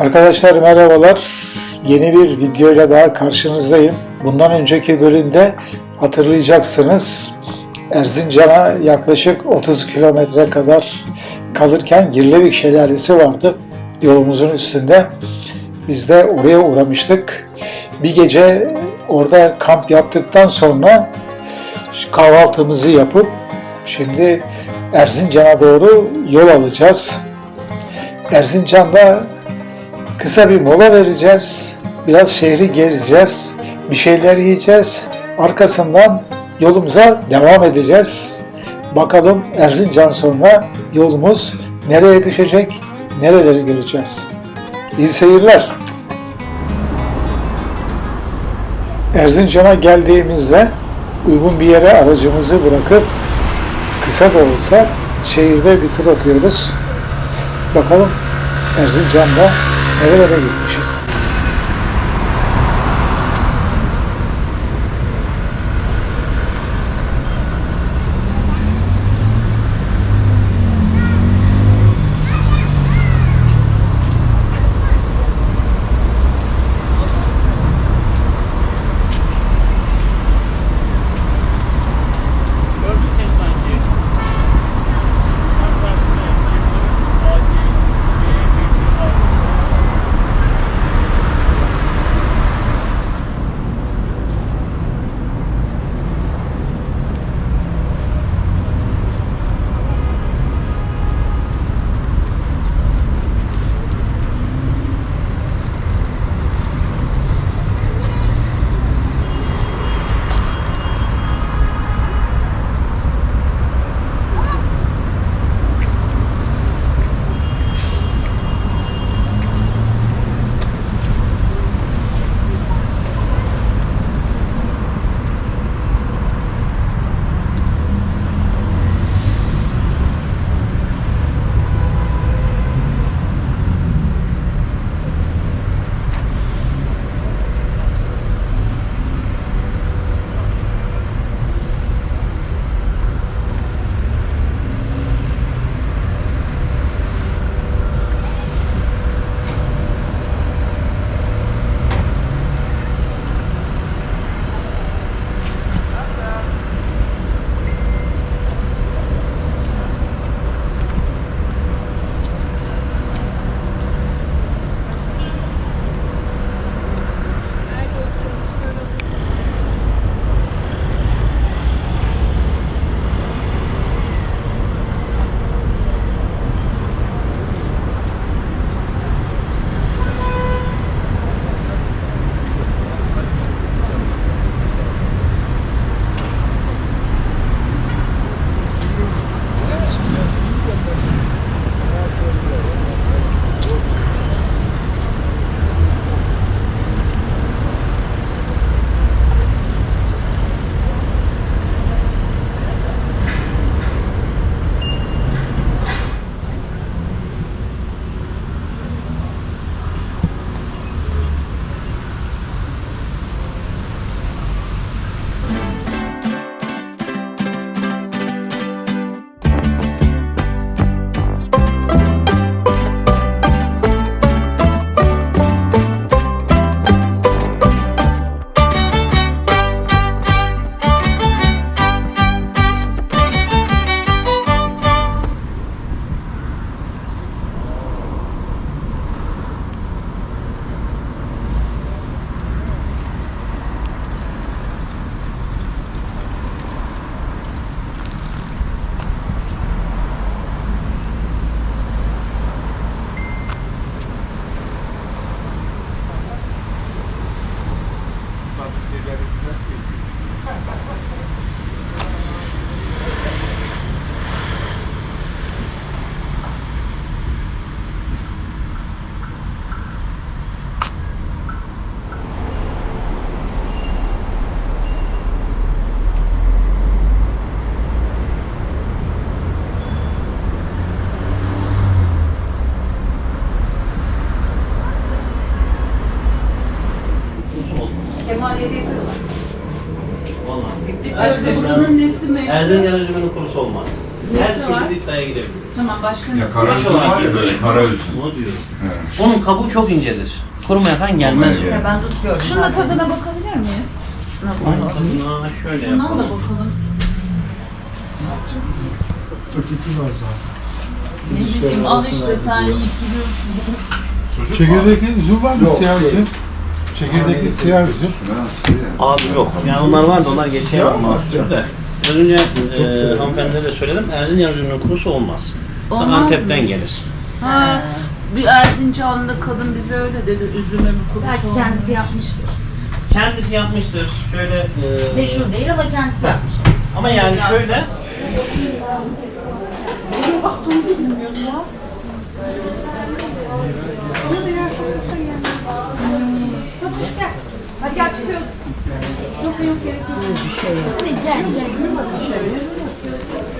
Arkadaşlar merhabalar. Yeni bir videoyla daha karşınızdayım. Bundan önceki bölümde hatırlayacaksınız Erzincan'a yaklaşık 30 kilometre kadar kalırken Girlevik Şelalesi vardı yolumuzun üstünde. Biz de oraya uğramıştık. Bir gece orada kamp yaptıktan sonra kahvaltımızı yapıp şimdi Erzincan'a doğru yol alacağız. Erzincan'da kısa bir mola vereceğiz. Biraz şehri gezeceğiz. Bir şeyler yiyeceğiz. Arkasından yolumuza devam edeceğiz. Bakalım Erzincan sonra yolumuz nereye düşecek, nereleri göreceğiz. İyi seyirler. Erzincan'a geldiğimizde uygun bir yere aracımızı bırakıp kısa da olsa şehirde bir tur atıyoruz. Bakalım Erzincan'da nerelere gitmişiz. Ya kara üzüm var ya böyle kara üzüm. Diyorum. He. Onun kabuğu çok incedir. Kuruma yakan gelmez o. yani. Ben tutuyorum. Şunun da tadına bakabilir miyiz? Nasıl? Aa, şöyle Şundan da yapalım. bakalım. Ne bileyim al işte sen yiyip duruyorsun. Çekirdekli üzüm var mı siyah üzüm? Çekirdekli siyah üzüm. Abi yok. Yani onlar var da onlar geçemem mahcup da. Az önce e, hanımefendilere de söyledim. Erzincan üzümünün kurusu olmaz. Olmaz Antep'ten mı? gelir. Ha, bir Erzincanlı kadın bize öyle dedi. Üzüme mi Belki olmaz. kendisi yapmıştır. Kendisi yapmıştır. Şöyle e, Meşhur değil ama kendisi yapmıştır. Ama yani şöyle Hadi gel çıkıyoruz. Yok yok gerek yok. Bir şey yok. Gel gel. Gel.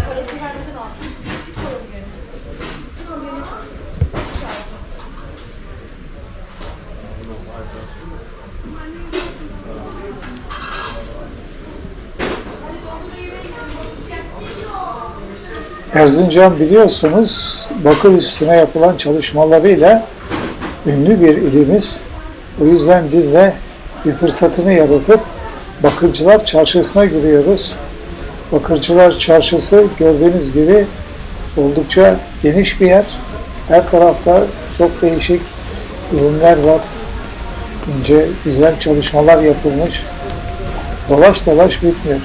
Erzincan biliyorsunuz bakır üstüne yapılan çalışmalarıyla ünlü bir ilimiz. O yüzden biz de bir fırsatını yaratıp Bakırcılar Çarşısı'na giriyoruz. Bakırcılar Çarşısı gördüğünüz gibi oldukça geniş bir yer. Her tarafta çok değişik ürünler var. İnce, güzel çalışmalar yapılmış. Dolaş dolaş bitmiyor.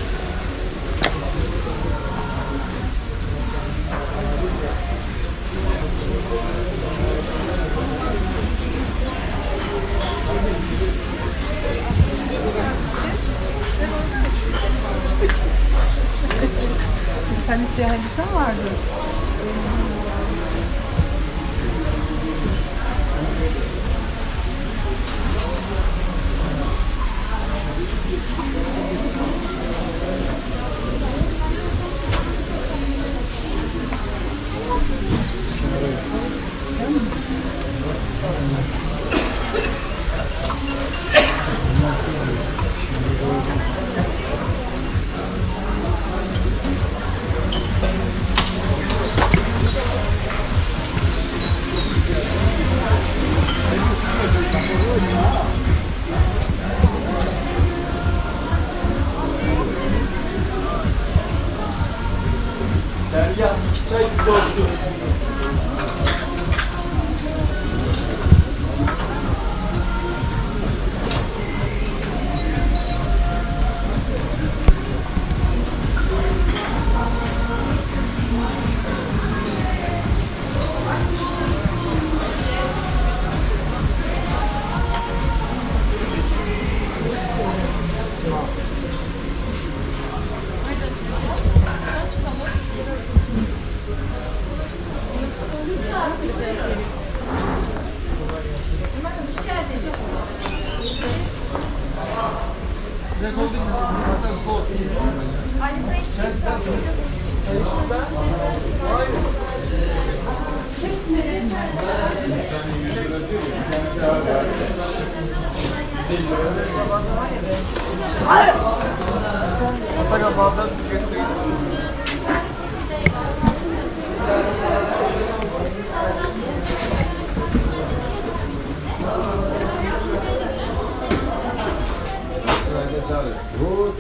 Yok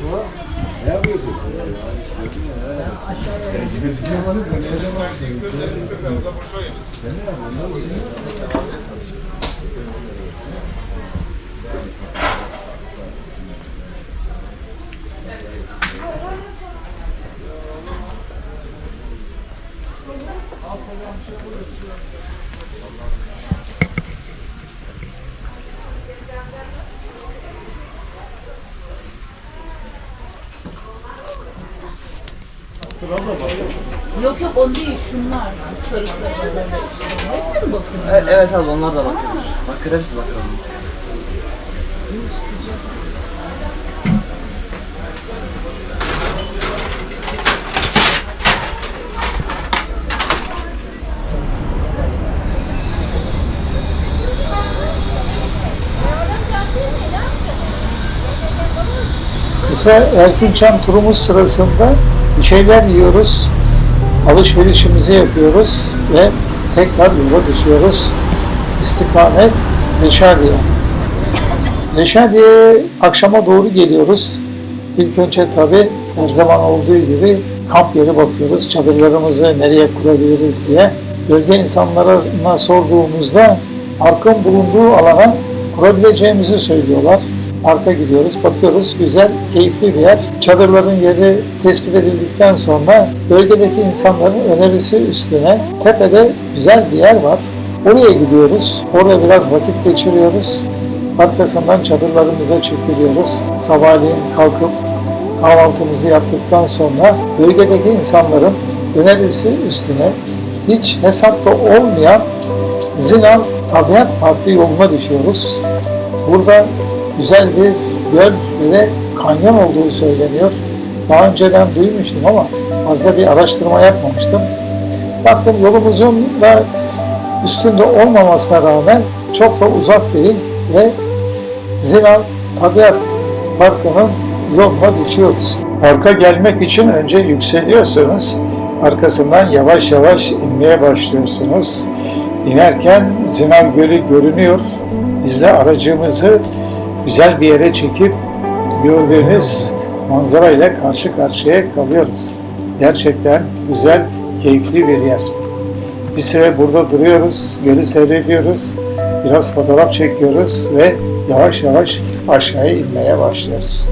Yok yok o değil şunlar. Sarı sarı olanlar işte. Hep de mi bakıyorsun? E, evet abi onlar da bakıyoruz. Bakır hepsi bakır onun. Yuh, sıcak. Kısa Erzincan turumuz sırasında bir şeyler yiyoruz. Alışverişimizi yapıyoruz ve tekrar yola düşüyoruz. İstikamet Reşadiye. Reşadiye'ye akşama doğru geliyoruz. İlk önce tabi her zaman olduğu gibi kamp yeri bakıyoruz. Çadırlarımızı nereye kurabiliriz diye. Bölge insanlarına sorduğumuzda parkın bulunduğu alana kurabileceğimizi söylüyorlar. Parka gidiyoruz, bakıyoruz. Güzel, keyifli bir yer. Çadırların yeri tespit edildikten sonra bölgedeki insanların önerisi üstüne tepede güzel bir yer var. Oraya gidiyoruz. Orada biraz vakit geçiriyoruz. Arkasından çadırlarımıza çekiliyoruz. Sabahleyin kalkıp kahvaltımızı yaptıktan sonra bölgedeki insanların önerisi üstüne hiç hesapta olmayan Zinal Tabiat Parkı yoluna düşüyoruz. Burada güzel bir göl ve de kanyon olduğu söyleniyor. Daha önceden duymuştum ama fazla bir araştırma yapmamıştım. Baktım yolumuzun da üstünde olmamasına rağmen çok da uzak değil ve Zinal Tabiat Parkı'nın yoluna düşüyoruz. Parka gelmek için önce yükseliyorsunuz. Arkasından yavaş yavaş inmeye başlıyorsunuz. İnerken Zinal Gölü görünüyor. Biz de aracımızı güzel bir yere çekip gördüğünüz manzara ile karşı karşıya kalıyoruz. Gerçekten güzel, keyifli bir yer. Bir süre burada duruyoruz, gölü seyrediyoruz, biraz fotoğraf çekiyoruz ve yavaş yavaş aşağıya inmeye başlıyoruz.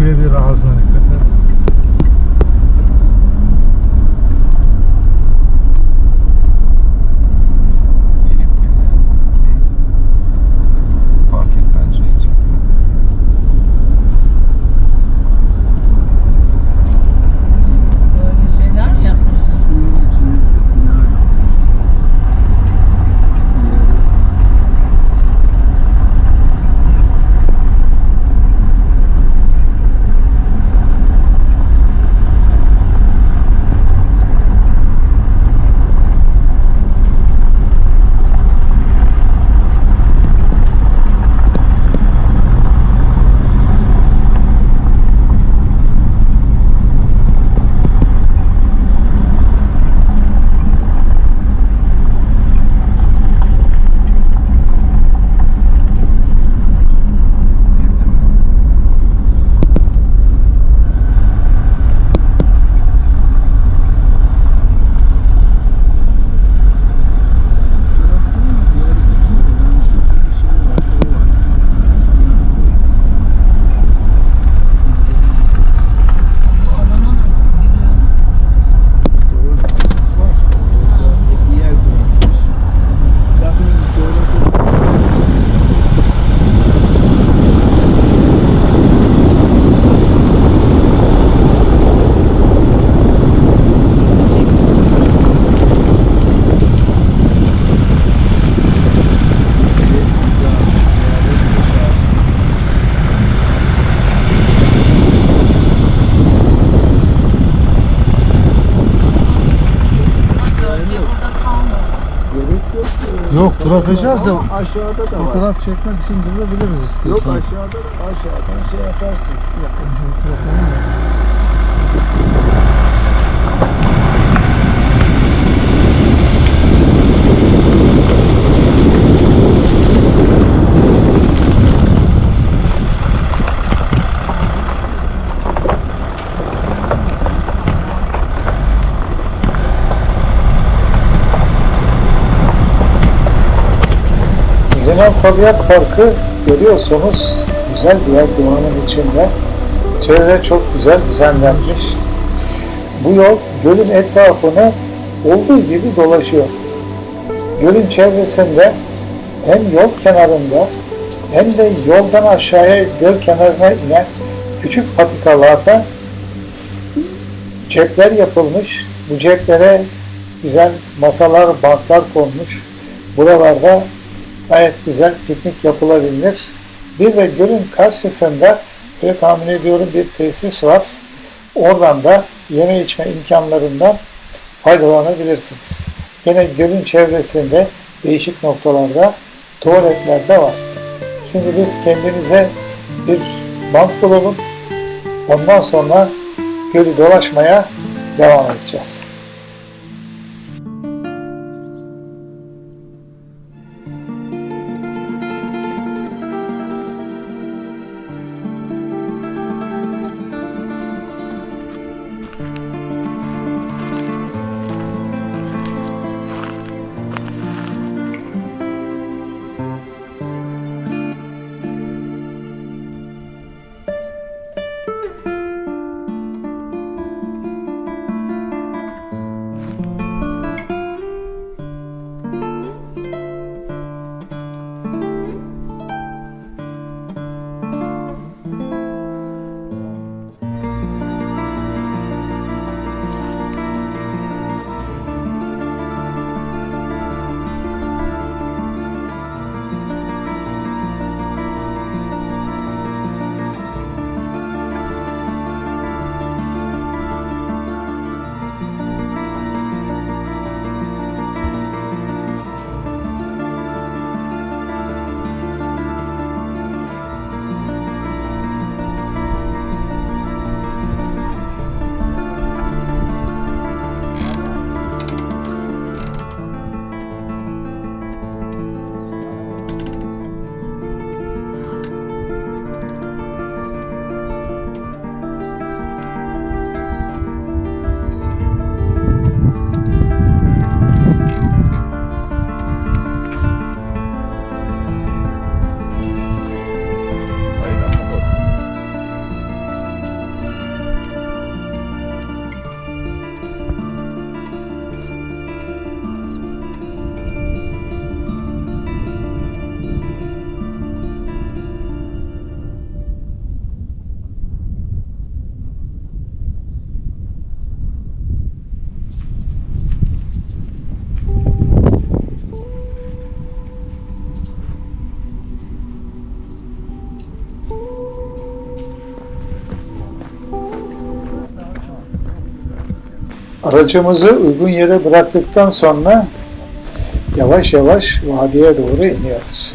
Dökülebilir ağzına dikkat et. Fark et bence hiç. Böyle şeyler yapmışlar. Bu alana nasıl giriyor? Gölge burada atacağız da Aşağıda da var. fotoğraf çekmek için durabiliriz Yok istiyorsan. aşağıda aşağıdan şey yaparsın. Bir tur atalım Tabiat Parkı görüyorsunuz güzel bir yer doğanın içinde. Çevre çok güzel düzenlenmiş. Bu yol gölün etrafını olduğu gibi dolaşıyor. Gölün çevresinde hem yol kenarında hem de yoldan aşağıya göl kenarına inen küçük patikalarda cepler yapılmış. Bu ceplere güzel masalar, banklar konmuş. Buralarda Gayet güzel piknik yapılabilir. Bir de gölün karşısında bir tahmin ediyorum bir tesis var. Oradan da yeme içme imkanlarından faydalanabilirsiniz. Gene gölün çevresinde değişik noktalarda tuvaletler de var. Şimdi biz kendimize bir bank bulalım. Ondan sonra gölü dolaşmaya devam edeceğiz. Aracımızı uygun yere bıraktıktan sonra yavaş yavaş vadiye doğru iniyoruz.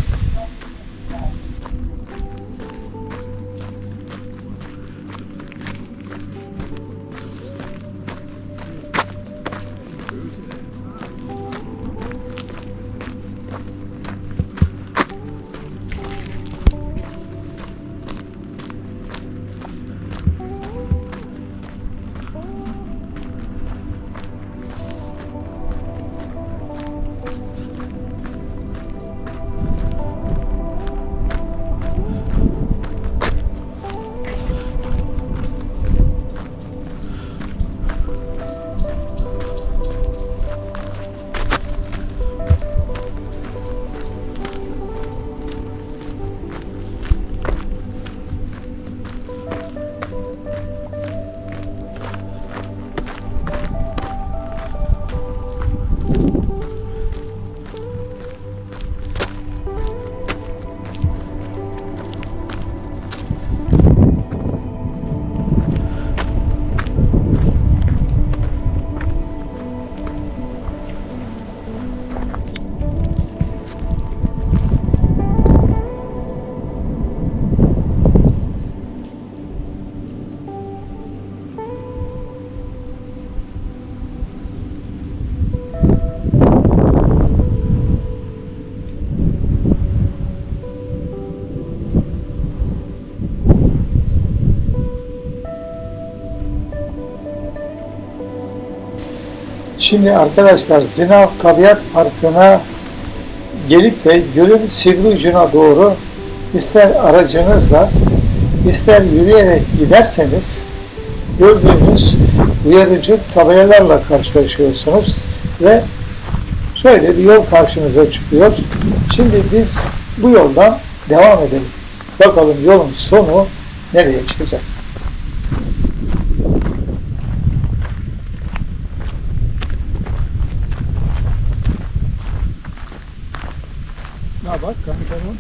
Şimdi arkadaşlar Zinav Tabiat Parkı'na gelip de gölün sivri ucuna doğru ister aracınızla ister yürüyerek giderseniz gördüğünüz uyarıcı tabelalarla karşılaşıyorsunuz ve şöyle bir yol karşınıza çıkıyor. Şimdi biz bu yoldan devam edelim. Bakalım yolun sonu nereye çıkacak? Bak kankanın.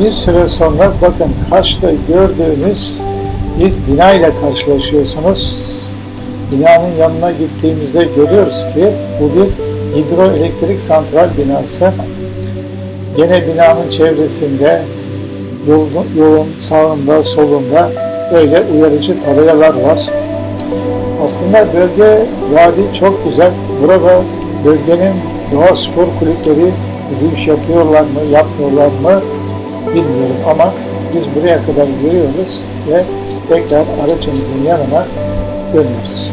Bir süre sonra bakın Kaş'ta gördüğünüz bir bina ile karşılaşıyorsunuz. Binanın yanına gittiğimizde görüyoruz ki bu bir hidroelektrik santral binası. Gene binanın çevresinde yolun, yolun sağında solunda böyle uyarıcı tabelalar var. Aslında bölge, vadi çok güzel. Burada bölgenin doğa spor kulüpleri yürüyüş yapıyorlar mı, yapmıyorlar mı bilmiyorum ama biz buraya kadar yürüyoruz ve tekrar aracımızın yanına dönüyoruz.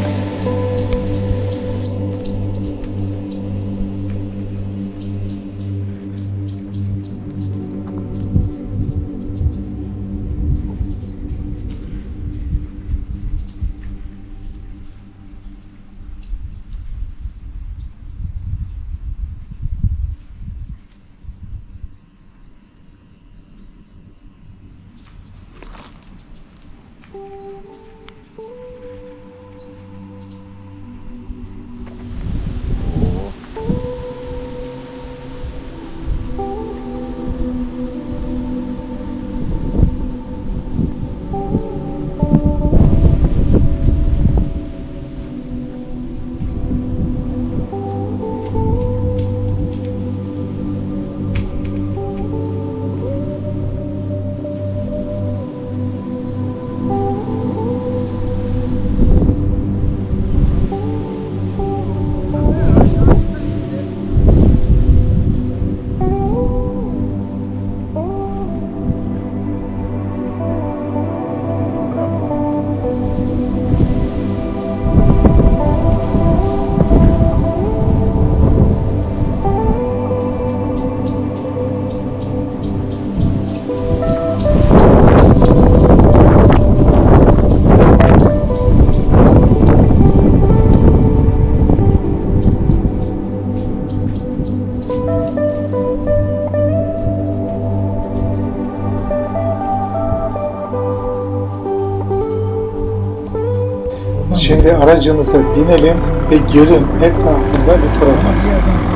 Şimdi aracımıza binelim ve gölün etrafında bir tur atalım.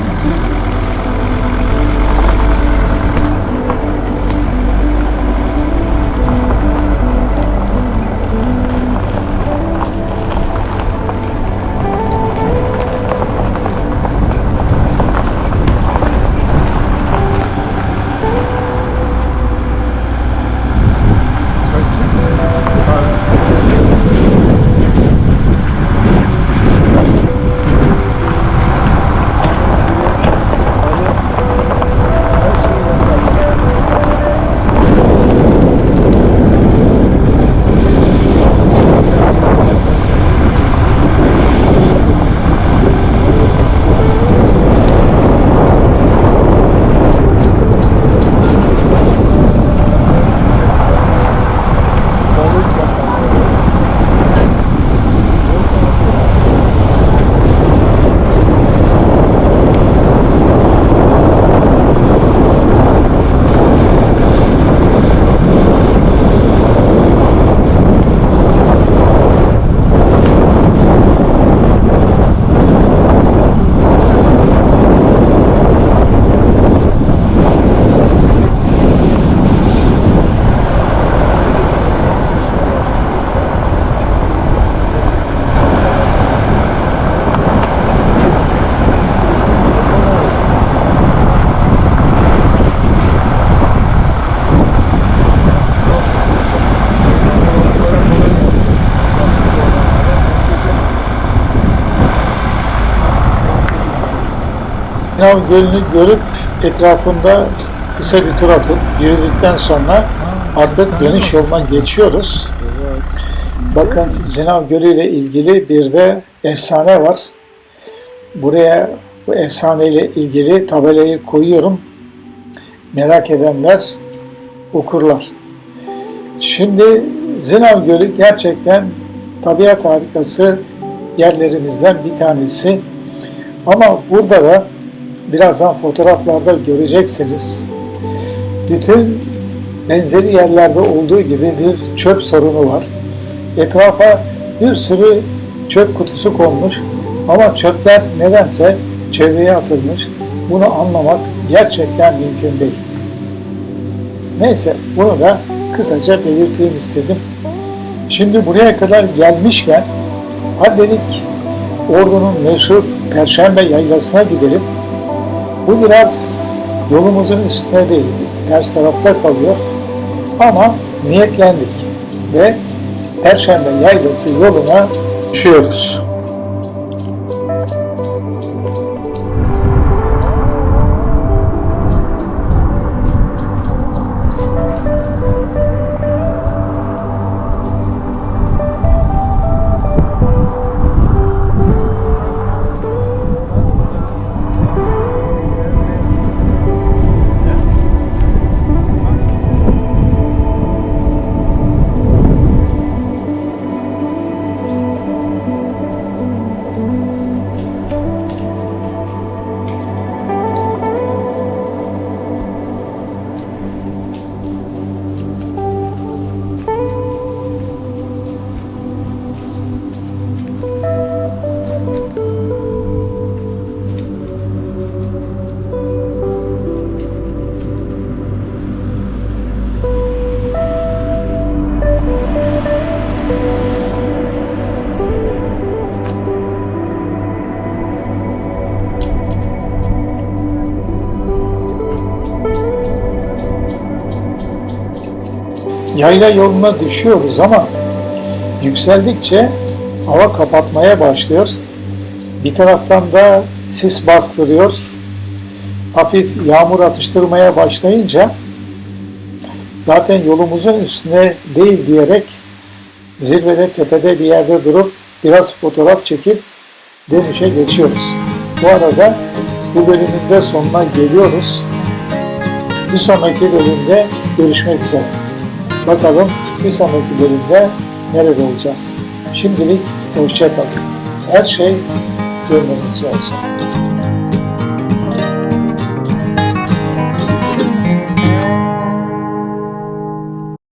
Zinav Gölü'nü görüp etrafında kısa bir tur atıp yürüdükten sonra artık dönüş yoluna geçiyoruz. Bakın Zinav Gölü ile ilgili bir de efsane var. Buraya bu efsaneyle ilgili tabelayı koyuyorum. Merak edenler okurlar. Şimdi Zinav Gölü gerçekten tabiat harikası yerlerimizden bir tanesi. Ama burada da birazdan fotoğraflarda göreceksiniz. Bütün benzeri yerlerde olduğu gibi bir çöp sorunu var. Etrafa bir sürü çöp kutusu konmuş ama çöpler nedense çevreye atılmış. Bunu anlamak gerçekten mümkün değil. Neyse bunu da kısaca belirteyim istedim. Şimdi buraya kadar gelmişken hadi dedik Ordu'nun meşhur Perşembe Yaylası'na gidelim. Bu biraz yolumuzun üstüne değil, ters tarafta kalıyor. Ama niyetlendik ve Perşembe Yaylası yoluna düşüyoruz. Yayla yoluna düşüyoruz ama yükseldikçe hava kapatmaya başlıyor. Bir taraftan da sis bastırıyor. Hafif yağmur atıştırmaya başlayınca zaten yolumuzun üstüne değil diyerek zirvede tepede bir yerde durup biraz fotoğraf çekip dönüşe geçiyoruz. Bu arada bu bölümün de sonuna geliyoruz. Bir sonraki bölümde görüşmek üzere. Bakalım bir sonraki bölümde nerede olacağız. Şimdilik hoşça kalın. Her şey gönlünüzce olsun.